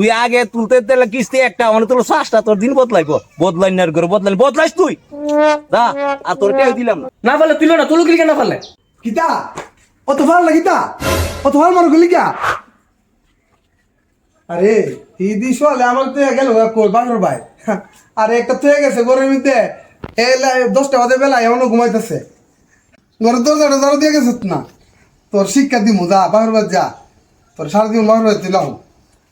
তুই আগে তুলতে দিলে কিস্তি একটা মানে তোর শ্বাসটা তোর দিন বদলাইবো। বদলাই না করে বদলাই বদলাইস তুই। যা আর তোর টেও দিলাম না। না পারলে তুইলো না তুলু কিলিকে না পারলে। কিতা অত ভালো না কিতা অত ভালো মারো গলি কিয়া আরে এই দিস হলে আমার তো গেল কই বানর ভাই? আরে একটা তো গেছে ঘরের মধ্যে। এলা দশটা বাজে বেলা এমনও ঘুমাইতেছে। ঘরের দরজাটা দরজা দিয়ে গেছে না? তোর শিক্ষা দিমু যা বাদ যা। তোর সারাদিন বাহির বাদ দিলাম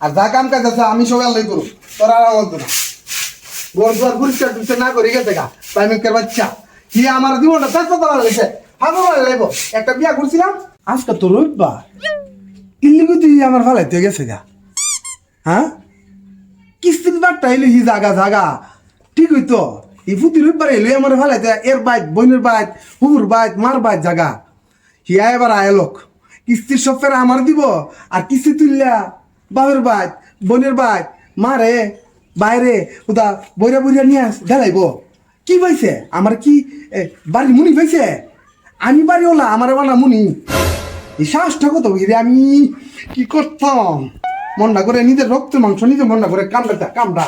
আর যা কাম কাজ আছে, আমি সবাই আল্লাহ করু তোর আর আমার না। ঘর দুয়ার পরিষ্কার টুরিষ্কার না করে গেছে গা প্রাইমেকের বাচ্চা। কি আমার জীবনটা চেষ্টা করা লাগছে? ভালো ভালো লাগবো। একটা বিয়া করছিলাম, আজকে তো রবিবার। ইল্লিগু তুই আমার ফালাইতে গেছে গা। হ্যাঁ? কিস্তির বারটা এলো হি জাগা জাগা। ঠিক হইতো। এই ফুটি রবিবার এলো আমার ফালাইতে, এর বাইক বোনের বাইক হুর বাইক মার বাইক জাগা। হিয়া এবার আয়লোক কিস্তির সব ফেরা আমার দিব, আর কিস্তি তুললা বাবের বাইক বোনের বাইক মারে বাইরে ওদা বইরা বইরা নিয়ে ঢেলাইব কি পাইছে? আমার কি এ, বাড়ি মুনি পাইছে? আমি বাড়ি ওলা আমার বানা মুনি। এই সাহসটা কত বুঝি আমি? কি করতাম? মনটা করে নিজের রক্ত মাংস নিজে মনটা করে কামড়া কামড়া।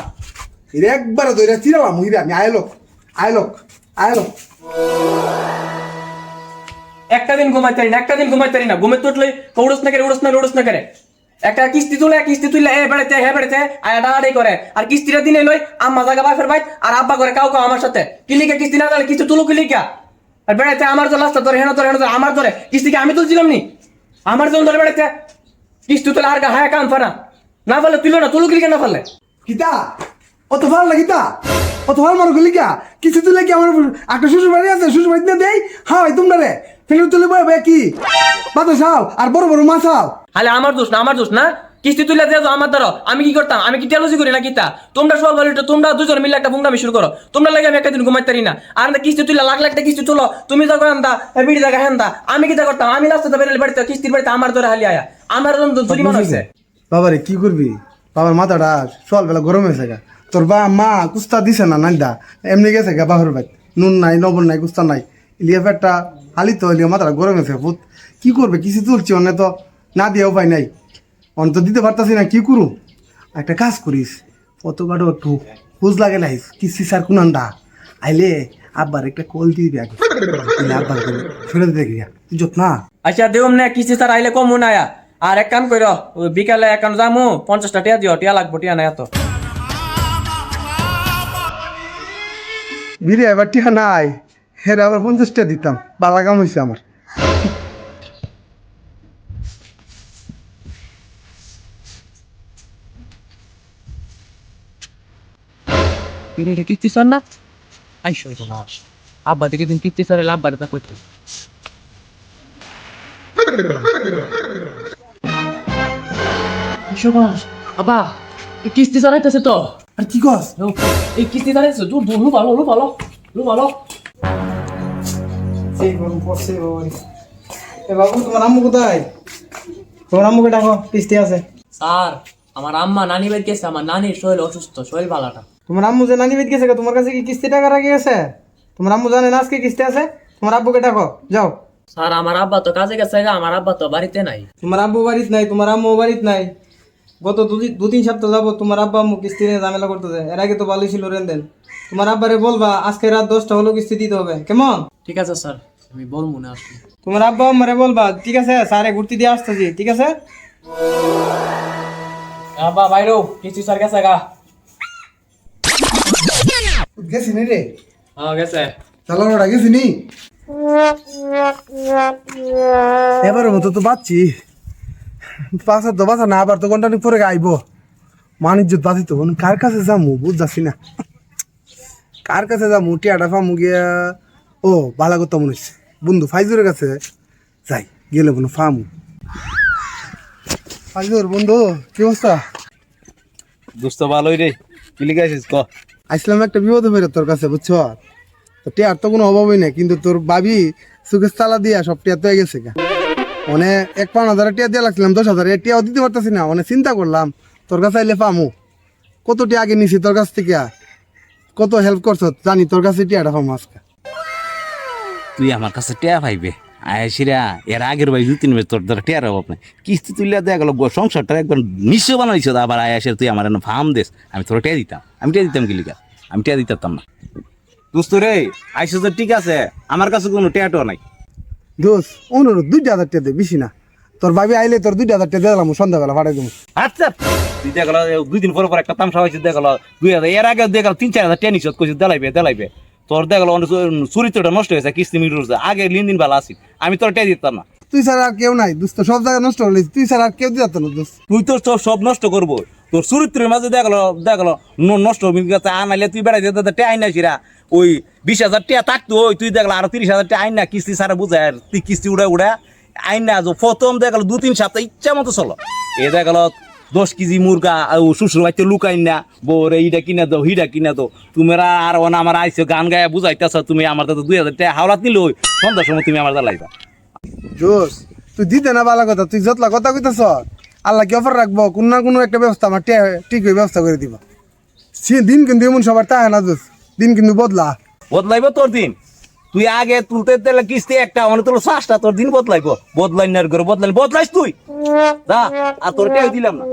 এর একবারে ধরে চিরালাম হিরে আমি আয়লোক আয়লোক আয়লোক একটা দিন ঘুমাইতে না একটা দিন ঘুমাইতে না। ঘুমে তো উঠলে উড়স না করে উড়স না উড়স না করে। একটা কিস্তি তুলে, কিস্তি তুললে এ বেড়াতে হে বেড়াতে আয়া ডাড়াই করে। আর কিস্তিটা দিনে লই আম্মা জায়গা বাফের ভাই আর আব্বা করে কাউ কাউ আমার সাথে। কিলিকা কিস্তি না দিলে কিস্তি তুলো কিলিকা আর বেড়াতে আমার তো লাস্ট ধরে, হেন ধরে হেন ধরে, আমার ধরে। কিস্তিকে আমি তুলছিলাম নি? আমার জন ধরে বেড়াতে কিস্তি তুলে আর হায় কাম ফানা না পারলে তুলো না তুলো কিলিকা না পারলে? কিতা অত ভালো লাগে তা অত ভালো মারো গলি কা কিছু তুলে কি আমার একটা শ্বশুর বাড়ি আছে শ্বশুর বাড়ি না দেই হ্যাঁ তোমরা রে। ফেলে তুলে বয় কি? বাতো খাও আর বড় বড় মাছ খাও হালে আমার দোষ না আমার দোষ না। কিস্তি তুলে দিয়ে আমার দ্বারা। আমি কি করতাম? আমি কি টেলজি করি না কিতা তোমরা সব বলিটা তোমরা দুজন মিলে একটা বুঙ্গামি শুরু করো। তোমরা লাগে আমি একটা দিন ঘুমাইতে পারি না। আর না কিস্তি তুলে লাখ লাখ কিস্তি তুলো। তুমি তো হেন্দা বিড়ি জায়গা হেন্দা আমি কিতা করতাম? আমি লাস্টে বেরোলে বাড়িতে কিস্তির বাড়িতে আমার ধরে হালি আয়া। আমার জরিমানা হয়েছে বাবারে কি করবি? বাবার মাথাটা সকালবেলা গরম হয়েছে গা। তোর বা মা কুস্তা দিছে না নাইদা এমনি গেছে গা বাহর ভাই নুন নাই লবণ নাই কুস্তা নাই। ইলিয়া হালি তো ইলিয়া মাথাটা গরম হয়েছে ভূত। কি করবে? কিছু তুলছি? অন্য তো না দিয়ে উপায় নাই। অন্ত দিতে পারতাছি না কি করু? একটা কাজ করিস কত কাটো একটু হুজ লাগে লাইস কিস্তি স্যার কুনান্ডা? আইলে আব্বার একটা কল দিয়ে আগে। আব্বার ফেলে দিতে গিয়া। যত না। আচ্ছা দেবম না কিস্তি স্যার আইলে কম মনে আয়া। আর এক কাম কইর বিকালে কাম যামু পঞ্চাশটা টিয়া দিও টিয়া লাগবো টিয়া নাই এত। বিরে এবার টিহা নাই। হেরে আবার পঞ্চাশটা দিতাম। বালা কাম হয়েছে আমার। কিস্তি না? আইসো আব্বা থেকে দিন কিস্তি আব্বারে তা এই কিস্তি তো। আর কি কস? এই কিস্তি চালাইতেছে দূর দূর লু ভালো লু ভালো এ বাবু তোমার আম্মু কোথায়? তোমার আম্মুকে ডাকো কিস্তি আছে। স্যার আমার আম্মা নানি বাড়ি গেছে আমার নানির শরীর অসুস্থ শরীর ভালোটা। তোমার আম্মু যে নানি বেদ গেছে তোমার কাছে কি কিস্তি টাকা রাখি গেছে তোমার আম্মু জানে না আজকে কিস্তি আছে? তোমার আব্বুকে ডাকো যাও। স্যার আমার আব্বা তো কাজে গেছে গা, আমার আব্বা তো বাড়িতে নাই। তোমার আব্বু বাড়িত নাই তোমার আম্মু বাড়িত নাই। গত দু তিন সপ্তাহ যাব তোমার আব্বা আম্মু কিস্তি নিয়ে ঝামেলা করতেছে। এর আগে তো ভালোই ছিল লেনদেন তোমার আব্বারে বলবা আজকে রাত দশটা হলো কিস্তি দিতে হবে। কেমন? ঠিক আছে স্যার। আমি বলব না আসলে তোমার আব্বা আম্মারে বলবা ঠিক আছে স্যারে ঘুরতে দিয়ে আসতেছি ঠিক আছে? আব্বা বাইরো কিস্তি স্যার গেছে গা। গেছি নি রে? হ্যাঁ গেছে। চালানোটা গেছি নি? এবারের মতো তো বাচ্ছি। পাঁচার তো বাঁচা না আবার তো ঘণ্টা পরে আইব মানিজ্য বাঁচি তো কার কাছে যামু বুঝতেছি না। কার কাছে যামু টিয়াটা পামু গিয়া ও ভালো কথা মনে হচ্ছে। বন্ধু ফাইজুরের কাছে যাই গেলে বন্ধু ফামু। ফাইজুর বন্ধু কি অবস্থা? দুস্থ ভালোই রে। কি লিখে আছিস ক? আসলাম একটা বিপদে ফেরে তোর কাছে বুঝছ? তো টিয়ার তো কোনো অভাবই নেই কিন্তু তোর বাবি সুখের তালা দিয়া সব টিয়া তো হয়ে গেছে গা। মানে এক পাঁচ হাজার টিয়া দিয়ে লাগছিলাম দশ হাজার টিয়াও দিতে পারতাছি না মানে চিন্তা করলাম তোর কাছে আইলে পামু। কত টিয়া আগে নিছি তোর কাছ থেকে? কত হেল্প করছ জানি তোর কাছে টিয়াটা পামু আজকে। তুই আমার কাছে টেয়া পাইবে। আয়সিরা এর আগের ভাই দু তিন তোর দ্বারা টেয়ার অভাব নাই কিস্তি তুললে দেখা গেল সংসারটা একবার নিশ্চয় বানাইছ আবার আয়াসের তুই আমার ফার্ম দেশ আমি তোর টেয়া দিতাম। আমি টেয়া দিতাম গিলিকা আমি টেয়া দিতাম না। দোস্ত রে আইসো তো ঠিক আছে আমার কাছে কোনো টেয়াটো নাই। দোষ অনুরোধ দুইটা হাজার টাকা দে বেশি না। তোর ভাবি আইলে তোর দুইটা হাজার টাকা দিলাম সন্ধ্যাবেলা ফাটাই দেবো। আচ্ছা। তুই দেখা গেল দুই দিন পর পর একটা তামসা হয়েছে দেখা গেল দুই হাজার এর আগে দেখা গেল তিন চার হাজার টেনিস কইছে দেলাইবে দেলাইবে। তোর দেখা গেল চরিত্রটা নষ্ট হয়েছে কিস্তি মিট আগে লিন দিন ভালো আছি। আমি তোর টেয়া দিতাম না। তুই ছাড়া আর কেউ নাই দোস্ত সব জায়গায় নষ্ট হলে। তুই ছাড়া আর কেউ দিত না দোস্ত। তুই তোর সব সব নষ্ট করব। তোর চরিত্রের মাঝে দেখাল দেখাল নষ্ট আনাইলে তুই বেড়াই যেতে টে আইন নাছিরা ওই বিশ হাজার টাকা থাকতো ওই তুই দেখল আরও তিরিশ হাজার টাকা আইন না কিস্তি সারা বুঝায় আর তুই কিস্তি উড়া উড়া। আইন না প্রথম দেখাল দু তিন সপ্তাহ ইচ্ছা মতো চলো। এ দেখাল দশ কেজি মুরগা ও শ্বশুর বাড়িতে লুকাই না। বউরে ইটা কিনে দাও হিটা কিনে দাও। তোমরা আর ওনা আমার আইসো গান গায়ে বুঝাইতেছ তুমি আমার তো দুই হাজার টাকা হাওলাত নিল ওই সন্ধ্যার সময় তুমি আমার দালাইবা। জোস তুই দিতে না ভালো কথা তুই যতলা কথা কইতেছ আল্লাহ কি অফার রাখব? কোন না কোনো একটা ব্যবস্থা আমার ঠিক ওই ব্যবস্থা করে দিব। সে দিন কিন্তু এমন সবার তা না দোষ দিন কিন্তু বদলা। বদলাইব তোর দিন। তুই আগে তুলতে তাহলে কিস্তি একটা মানে তোর শ্বাসটা তোর দিন বদলাইবো। বদলাই না করে বদলাই বদলাইস তুই। যা, আর তোর কেউ দিলাম না।